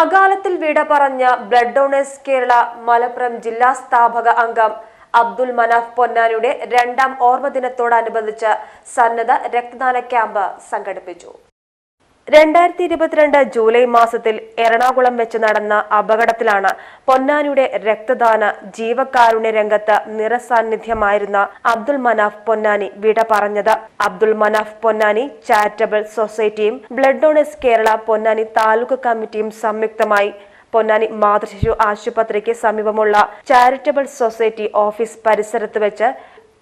അകാലത്തിൽ വിട പറഞ്ഞ ബ്ലഡ് ഡൊണേഴ്സ് കേരള മലപ്പുറം ജില്ലാ സ്ഥാപക അംഗം അബ്ദുൽ മനാഫ് പൊന്നാനിയുടെ രണ്ടാം ഓർമ്മദിനത്തോടനുബന്ധിച്ച് സന്നദ്ധ രക്തദാന ക്യാമ്പ് സംഘടിപ്പിച്ചു. രണ്ടായിരത്തി ഇരുപത്തിരണ്ട് ജൂലൈ മാസത്തിൽ എറണാകുളം വെച്ച് നടന്ന അപകടത്തിലാണ് പൊന്നാനിയുടെ രക്തദാന ജീവകാരുണ്യ രംഗത്ത് നിറസാന്നിധ്യമായിരുന്ന അബ്ദുൾ മനാഫ് പൊന്നാനി വിട പറഞ്ഞത്. അബ്ദുൾ മനാഫ് പൊന്നാനി ചാരിറ്റബിൾ സൊസൈറ്റിയും ബ്ലഡ് ഡോണേഴ്സ് കേരള പൊന്നാനി താലൂക്ക് കമ്മിറ്റിയും സംയുക്തമായി പൊന്നാനി മാതൃശിശു ആശുപത്രിക്ക് സമീപമുള്ള ചാരിറ്റബിൾ സൊസൈറ്റി ഓഫീസ് പരിസരത്ത് വെച്ച്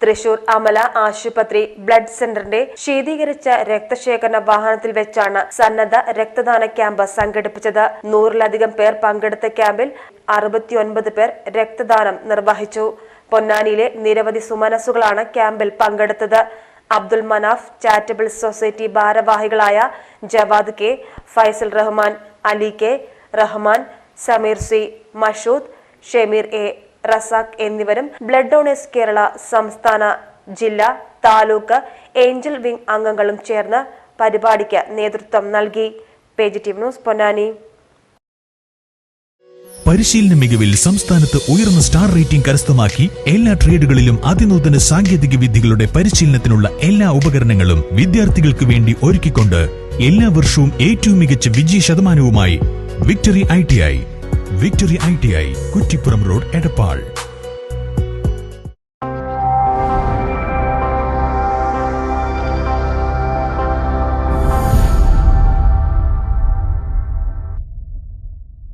തൃശൂർ അമല ആശുപത്രി ബ്ലഡ് സെന്ററിന്റെ ശീതീകരിച്ച രക്തശേഖരണ വാഹനത്തിൽ വെച്ചാണ് സന്നദ്ധ രക്തദാന ക്യാമ്പ് സംഘടിപ്പിച്ചത്. നൂറിലധികം പേർ പങ്കെടുത്ത ക്യാമ്പിൽ അറുപത്തിയൊൻപത് പേർ രക്തദാനം നിർവഹിച്ചു. പൊന്നാനിയിലെ നിരവധി സുമനസുകളാണ് ക്യാമ്പിൽ പങ്കെടുത്തത്. അബ്ദുൽ മനാഫ് ചാരിറ്റബിൾ സൊസൈറ്റി ഭാരവാഹികളായ Jawad K Faisal Rahman Ali K Rahman Sameer C Mashood Shemeer A. Razak എന്നിവരും ബ്ലഡ് ഡോണേഴ്സ് കേരള സംസ്ഥാന ജില്ലാ താലൂക്ക് ഏഞ്ചൽ വിംഗ് അംഗങ്ങളും ചേർന്ന് പരിപാടിക്ക് നേതൃത്വം നൽകി. Page team news Ponnani. പരിശീലന മികവിൽ സംസ്ഥാനത്ത് ഉയർന്ന സ്റ്റാർ റേറ്റിംഗ് കരസ്ഥമാക്കി എല്ലാ ട്രേഡുകളിലും അതിനൂതന സാങ്കേതിക വിദ്യകളുടെ പരിശീലനത്തിനുള്ള എല്ലാ ഉപകരണങ്ങളും വിദ്യാർത്ഥികൾക്ക് വേണ്ടി ഒരുക്കിക്കൊണ്ട് എല്ലാ വർഷവും ഏറ്റവും മികച്ച വിജയ ശതമാനവുമായി victory I. Victory I T I Kuttippuram road Edappal